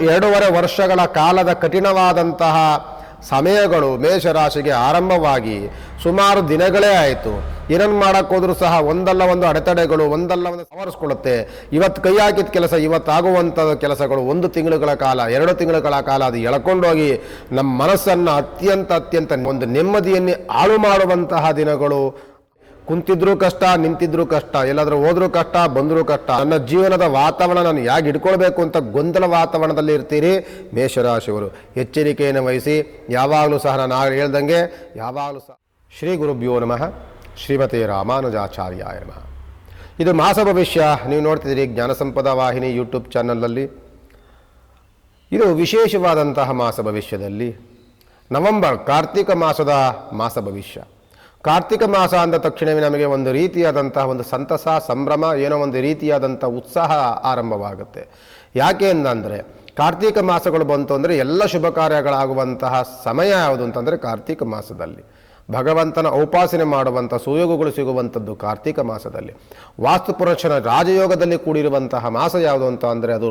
ಎರಡೂವರೆ ವರ್ಷಗಳ ಕಾಲದ ಕಠಿಣವಾದಂತಹ ಸಮಯಗಳು ಮೇಷರಾಶಿಗೆ ಆರಂಭವಾಗಿ ಸುಮಾರು ದಿನಗಳೇ ಆಯಿತು. ಏನನ್ನು ಮಾಡೋಕ್ಕೋದ್ರೂ ಸಹ ಒಂದಲ್ಲ ಒಂದು ಅಡೆತಡೆಗಳು, ಒಂದಲ್ಲ ಒಂದು ಸವರಿಸ್ಕೊಳ್ಳುತ್ತೆ. ಇವತ್ತು ಕೈ ಹಾಕಿದ ಕೆಲಸ ಇವತ್ತಾಗುವಂಥ ಕೆಲಸಗಳು ಒಂದು ತಿಂಗಳುಗಳ ಕಾಲ, ಎರಡು ತಿಂಗಳುಗಳ ಕಾಲ, ಅದು ಎಳ್ಕೊಂಡೋಗಿ ನಮ್ಮ ಮನಸ್ಸನ್ನು ಅತ್ಯಂತ ಅತ್ಯಂತ ಒಂದು ನೆಮ್ಮದಿಯನ್ನೇ ಹಾಳು ಮಾಡುವಂತಹ ದಿನಗಳು ಕುಂತಿದ್ರು ಕಷ್ಟ, ನಿಂತಿದ್ರು ಕಷ್ಟ, ಎಲ್ಲಾದ್ರೂ ಹೋದ್ರೂ ಕಷ್ಟ, ಬಂದರೂ ಕಷ್ಟ. ನನ್ನ ಜೀವನದ ವಾತಾವರಣ ನಾನು ಹೇಗೆ ಇಟ್ಕೊಳ್ಬೇಕು ಅಂತ ಗೊಂದಲ ವಾತಾವರಣದಲ್ಲಿ ಇರ್ತೀರಿ ಮೇಷರಾಶಿಯವರು. ಎಚ್ಚರಿಕೆಯನ್ನು ವಹಿಸಿ, ಯಾವಾಗಲೂ ಸಹ ನಾನು ಆಗ ಹೇಳ್ದಂಗೆ, ಯಾವಾಗಲೂ ಸಹ. ಶ್ರೀ ಗುರುಭ್ಯೋ ನಮಃ. ಶ್ರೀಮತಿ ರಾಮಾನುಜಾಚಾರ್ಯ ನಮಃ. ಇದು ಮಾಸ ಭವಿಷ್ಯ. ನೀವು ನೋಡ್ತಿದ್ದೀರಿ ಜ್ಞಾನ ಸಂಪದ ವಾಹಿನಿ ಯೂಟ್ಯೂಬ್ ಚಾನಲಲ್ಲಿ ಇದು ವಿಶೇಷವಾದಂತಹ ಮಾಸ ಭವಿಷ್ಯದಲ್ಲಿ. ನವೆಂಬರ್ ಕಾರ್ತಿಕ ಮಾಸದ ಮಾಸ ಭವಿಷ್ಯ. ಕಾರ್ತಿಕ ಮಾಸ ಅಂದ ತಕ್ಷಣವೇ ನಮಗೆ ಒಂದು ರೀತಿಯಾದಂತಹ ಒಂದು ಸಂತಸ, ಸಂಭ್ರಮ, ಏನೋ ಒಂದು ರೀತಿಯಾದಂಥ ಉತ್ಸಾಹ ಆರಂಭವಾಗುತ್ತೆ. ಯಾಕೆ ಅಂತಂದರೆ, ಕಾರ್ತಿಕ ಮಾಸಗಳು ಬಂತು ಅಂದರೆ ಎಲ್ಲ ಶುಭ ಕಾರ್ಯಗಳಾಗುವಂತಹ ಸಮಯ ಯಾವುದು ಅಂತಂದರೆ ಕಾರ್ತಿಕ ಮಾಸದಲ್ಲಿ. ಭಗವಂತನ ಉಪಾಸನೆ ಮಾಡುವಂಥ, ಸುಯೋಗಗಳು ಸಿಗುವಂಥದ್ದು ಕಾರ್ತಿಕ ಮಾಸದಲ್ಲಿ. ವಾಸ್ತುಪುರುಷನ ರಾಜಯೋಗದಲ್ಲಿ ಕೂಡಿರುವಂತಹ ಮಾಸ ಯಾವುದು ಅಂತ ಅಂದರೆ ಅದು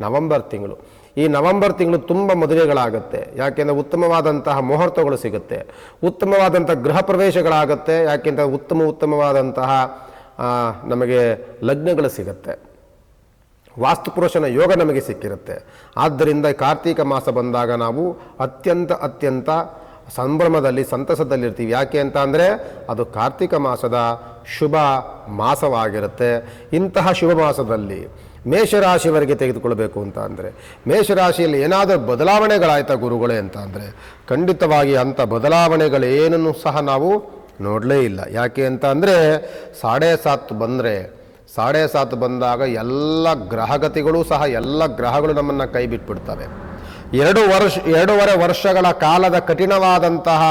ನವೆಂಬರ್ ತಿಂಗಳು. ಈ ನವೆಂಬರ್ ತಿಂಗಳು ತುಂಬ ಮದುವೆಗಳಾಗುತ್ತೆ. ಯಾಕೆಂದರೆ ಉತ್ತಮವಾದಂತಹ ಮುಹೂರ್ತಗಳು ಸಿಗುತ್ತೆ. ಉತ್ತಮವಾದಂಥ ಗೃಹ ಪ್ರವೇಶಗಳಾಗುತ್ತೆ. ಯಾಕೆಂದರೆ ಉತ್ತಮ ಉತ್ತಮವಾದಂತಹ ನಮಗೆ ಲಗ್ನಗಳು ಸಿಗುತ್ತೆ. ವಾಸ್ತುಪುರುಷನ ಯೋಗ ನಮಗೆ ಸಿಕ್ಕಿರುತ್ತೆ. ಆದ್ದರಿಂದ ಕಾರ್ತೀಕ ಮಾಸ ಬಂದಾಗ ನಾವು ಅತ್ಯಂತ ಅತ್ಯಂತ ಸಂಭ್ರಮದಲ್ಲಿ, ಸಂತಸದಲ್ಲಿರ್ತೀವಿ. ಯಾಕೆ ಅಂತ ಅಂದರೆ, ಅದು ಕಾರ್ತಿಕ ಮಾಸದ ಶುಭ ಮಾಸವಾಗಿರುತ್ತೆ. ಇಂತಹ ಶುಭ ಮಾಸದಲ್ಲಿ ಮೇಷರಾಶಿಯವರಿಗೆ ತೆಗೆದುಕೊಳ್ಬೇಕು ಅಂತ ಅಂದರೆ, ಮೇಷರಾಶಿಯಲ್ಲಿ ಏನಾದರೂ ಬದಲಾವಣೆಗಳಾಯ್ತಾ ಗುರುಗಳೇ ಅಂತ ಅಂದರೆ, ಖಂಡಿತವಾಗಿ ಅಂಥ ಬದಲಾವಣೆಗಳೇನನ್ನು ಸಹ ನಾವು ನೋಡಲೇ ಇಲ್ಲ. ಯಾಕೆ ಅಂತ ಅಂದರೆ, ಸಾಡೆ ಸಾತ್ ಬಂದರೆ, ಸಾಡೆ ಸಾತ್ ಬಂದಾಗ ಎಲ್ಲ ಗ್ರಹಗತಿಗಳು ಸಹ ಎಲ್ಲ ಗ್ರಹಗಳು ನಮ್ಮನ್ನು ಕೈ ಬಿಟ್ಬಿಡ್ತವೆ. ಎರಡು ವರ್ಷ, ಎರಡೂವರೆ ವರ್ಷಗಳ ಕಾಲದ ಕಠಿಣವಾದಂತಹ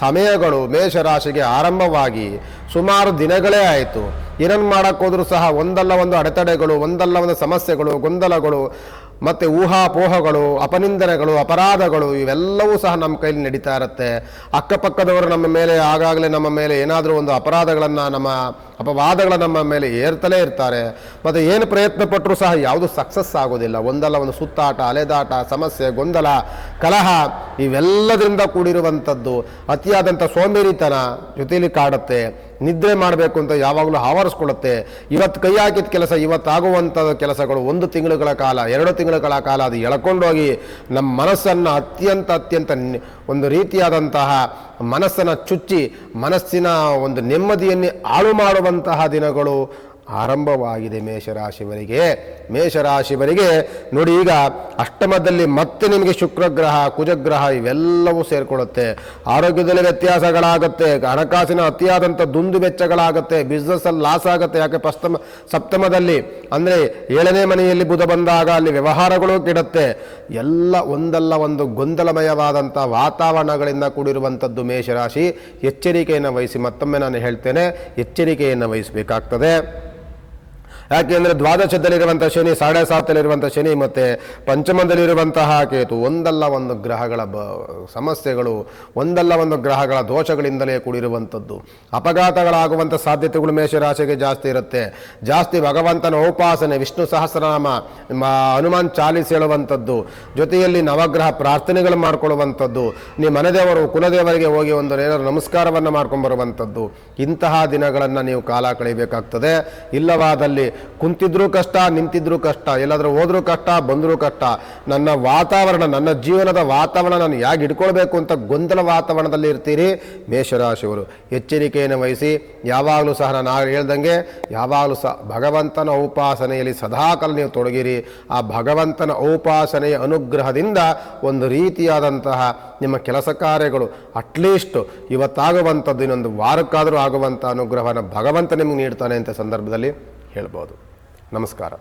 ಸಮಯಗಳು ಮೇಷರಾಶಿಗೆ ಆರಂಭವಾಗಿ ಸುಮಾರು ದಿನಗಳೇ ಆಯಿತು. ಏನನ್ನು ಮಾಡೋಕ್ಕೋದ್ರೂ ಸಹ ಒಂದಲ್ಲ ಒಂದು ಅಡೆತಡೆಗಳು, ಒಂದಲ್ಲ ಒಂದು ಸಮಸ್ಯೆಗಳು, ಗೊಂದಲಗಳು, ಮತ್ತು ಊಹಾಪೋಹಗಳು, ಅಪನಿಂದನೆಗಳು, ಅಪರಾಧಗಳು ಇವೆಲ್ಲವೂ ಸಹ ನಮ್ಮ ಕೈಲಿ ನಡೀತಾ ಇರುತ್ತೆ. ಅಕ್ಕಪಕ್ಕದವರು ನಮ್ಮ ಮೇಲೆ, ಆಗಾಗಲೇ ನಮ್ಮ ಮೇಲೆ ಏನಾದರೂ ಒಂದು ಅಪರಾಧಗಳನ್ನು ನಮ್ಮ ಅಪವಾದಗಳ ನಮ್ಮ ಮೇಲೆ ಏರ್ತಲೇ ಇರ್ತಾರೆ. ಮತ್ತು ಏನು ಪ್ರಯತ್ನ ಪಟ್ಟರೂ ಸಹ ಯಾವುದು ಸಕ್ಸಸ್ ಆಗೋದಿಲ್ಲ. ಒಂದಲ್ಲ ಒಂದು ಸುತ್ತಾಟ, ಅಲೆದಾಟ, ಸಮಸ್ಯೆ, ಗೊಂದಲ, ಕಲಹ ಇವೆಲ್ಲದರಿಂದ ಕೂಡಿರುವಂಥದ್ದು. ಅತಿಯಾದಂಥ ಸೋಂಬೇರಿತನ ಜೊತೆಯಲ್ಲಿ ಕಾಡುತ್ತೆ. ನಿದ್ರೆ ಮಾಡಬೇಕು ಅಂತ ಯಾವಾಗಲೂ ಆವರಿಸ್ಕೊಳ್ಳುತ್ತೆ. ಇವತ್ತು ಕೈ ಹಾಕಿದ ಕೆಲಸ ಇವತ್ತಾಗುವಂಥ ಕೆಲಸಗಳು ಒಂದು ತಿಂಗಳುಗಳ ಕಾಲ, ಎರಡು ತಿಂಗಳುಗಳ ಕಾಲ, ಅದು ಎಳ್ಕೊಂಡೋಗಿ ನಮ್ಮ ಮನಸ್ಸನ್ನು ಅತ್ಯಂತ ಅತ್ಯಂತ ಒಂದು ರೀತಿಯಾದಂತಹ ಮನಸ್ಸನ್ನು ಚುಚ್ಚಿ ಮನಸ್ಸಿನ ಒಂದು ನೆಮ್ಮದಿಯನ್ನೇ ಹಾಳು ಮಾಡುವಂತಹ ದಿನಗಳು ಆರಂಭವಾಗಿದೆ ಮೇಷರಾಶಿವರಿಗೆ ಮೇಷರಾಶಿವರಿಗೆ ನೋಡಿ ಈಗ ಅಷ್ಟಮದಲ್ಲಿ ಮತ್ತೆ ನಿಮಗೆ ಶುಕ್ರಗ್ರಹ, ಕುಜಗ್ರಹ ಇವೆಲ್ಲವೂ ಸೇರಿಕೊಳ್ಳುತ್ತೆ. ಆರೋಗ್ಯದಲ್ಲಿ ವ್ಯತ್ಯಾಸಗಳಾಗುತ್ತೆ, ಹಣಕಾಸಿನ ಅತಿಯಾದಂಥ ದುಂದು ವೆಚ್ಚಗಳಾಗುತ್ತೆ ಬಿಸ್ನೆಸ್ಸಲ್ಲಿ ಲಾಸ್ ಆಗುತ್ತೆ. ಯಾಕೆ ಪಸ್ತಮ ಸಪ್ತಮದಲ್ಲಿ ಅಂದರೆ ಏಳನೇ ಮನೆಯಲ್ಲಿ ಬುಧ ಬಂದಾಗ ಅಲ್ಲಿ ವ್ಯವಹಾರಗಳು ಕೆಡುತ್ತೆ. ಎಲ್ಲ ಒಂದಲ್ಲ ಒಂದು ಗೊಂದಲಮಯವಾದಂಥ ವಾತಾವರಣಗಳಿಂದ ಕೂಡಿರುವಂಥದ್ದು ಮೇಷರಾಶಿ. ಎಚ್ಚರಿಕೆಯನ್ನು ವಹಿಸಿ ಮತ್ತೊಮ್ಮೆ ನಾನು ಹೇಳ್ತೇನೆ, ಎಚ್ಚರಿಕೆಯನ್ನು ವಹಿಸಬೇಕಾಗ್ತದೆ. ಯಾಕೆಂದರೆ ದ್ವಾದಶದಲ್ಲಿರುವಂಥ ಶನಿ ಸಾಡೆ ಸಾತಲ್ಲಿರುವಂಥ ಶನಿ ಮತ್ತು ಪಂಚಮದಲ್ಲಿರುವಂತಹ ಕೇತು, ಒಂದಲ್ಲ ಒಂದು ಗ್ರಹಗಳ ಬ, ಸಮಸ್ಯೆಗಳು, ಒಂದಲ್ಲ ಒಂದು ಗ್ರಹಗಳ ದೋಷಗಳಿಂದಲೇ ಕೂಡಿರುವಂಥದ್ದು. ಅಪಘಾತಗಳಾಗುವಂಥ ಸಾಧ್ಯತೆಗಳು ಮೇಷರಾಶಿಗೆ ಜಾಸ್ತಿ ಇರುತ್ತೆ. ಜಾಸ್ತಿ ಭಗವಂತನ ಉಪಾಸನೆ, ವಿಷ್ಣು ಸಹಸ್ರನಾಮ ಹನುಮಾನ್ ಚಾಲಿಸ್ ಹೇಳುವಂಥದ್ದು. ಜೊತೆಯಲ್ಲಿ ನವಗ್ರಹ ಪ್ರಾರ್ಥನೆಗಳು ಮಾಡಿಕೊಳ್ಳುವಂಥದ್ದು. ನಿಮ್ಮ ಮನೆದೇವರು, ಕುಲದೇವರಿಗೆ ಹೋಗಿ ಒಂದು ಏನಾದರೂ ನಮಸ್ಕಾರವನ್ನು ಮಾಡ್ಕೊಂಬರುವಂಥದ್ದು. ಇಂತಹ ದಿನಗಳನ್ನು ನೀವು ಕಾಲ ಕಳೆಯಬೇಕಾಗ್ತದೆ. ಇಲ್ಲವಾದಲ್ಲಿ ಕುಂತಿದ್ರೂ ಕಷ್ಟ, ನಿಂತಿದ್ರೂ ಕಷ್ಟ, ಎಲ್ಲಾದರೂ ಹೋದರೂ ಕಷ್ಟ, ಬಂದರೂ ಕಷ್ಟ. ನನ್ನ ವಾತಾವರಣ, ನನ್ನ ಜೀವನದ ವಾತಾವರಣ ನಾನು ಹೇಗೆ ಇಟ್ಕೊಳ್ಬೇಕು ಅಂತ ಗೊಂದಲ ವಾತಾವರಣದಲ್ಲಿ ಇರ್ತೀರಿ ಮೇಷರಾಶಿಯವರು. ಎಚ್ಚರಿಕೆಯನ್ನು ವಹಿಸಿ, ಯಾವಾಗಲೂ ಸಹ ನಾನು ಹೇಳ್ದಂಗೆ, ಯಾವಾಗಲೂ ಸಹ ಭಗವಂತನ ಉಪಾಸನೆಯಲ್ಲಿ ಸದಾಕಾಲ ನೀವು ತೊಡಗಿರಿ. ಆ ಭಗವಂತನ ಉಪಾಸನೆಯ ಅನುಗ್ರಹದಿಂದ ಒಂದು ರೀತಿಯಾದಂತಹ ನಿಮ್ಮ ಕೆಲಸ ಕಾರ್ಯಗಳು ಅಟ್ಲೀಸ್ಟ್ ಇವತ್ತಾಗುವಂಥದ್ದು, ಇನ್ನೊಂದು ವಾರಕ್ಕಾದರೂ ಆಗುವಂಥ ಅನುಗ್ರಹವನ್ನು ಭಗವಂತ ನಿಮಗೆ ನೀಡ್ತಾನೆ ಅಂತ ಸಂದರ್ಭದಲ್ಲಿ ಹೇಳ್ಬೋದು ನಮಸ್ಕಾರ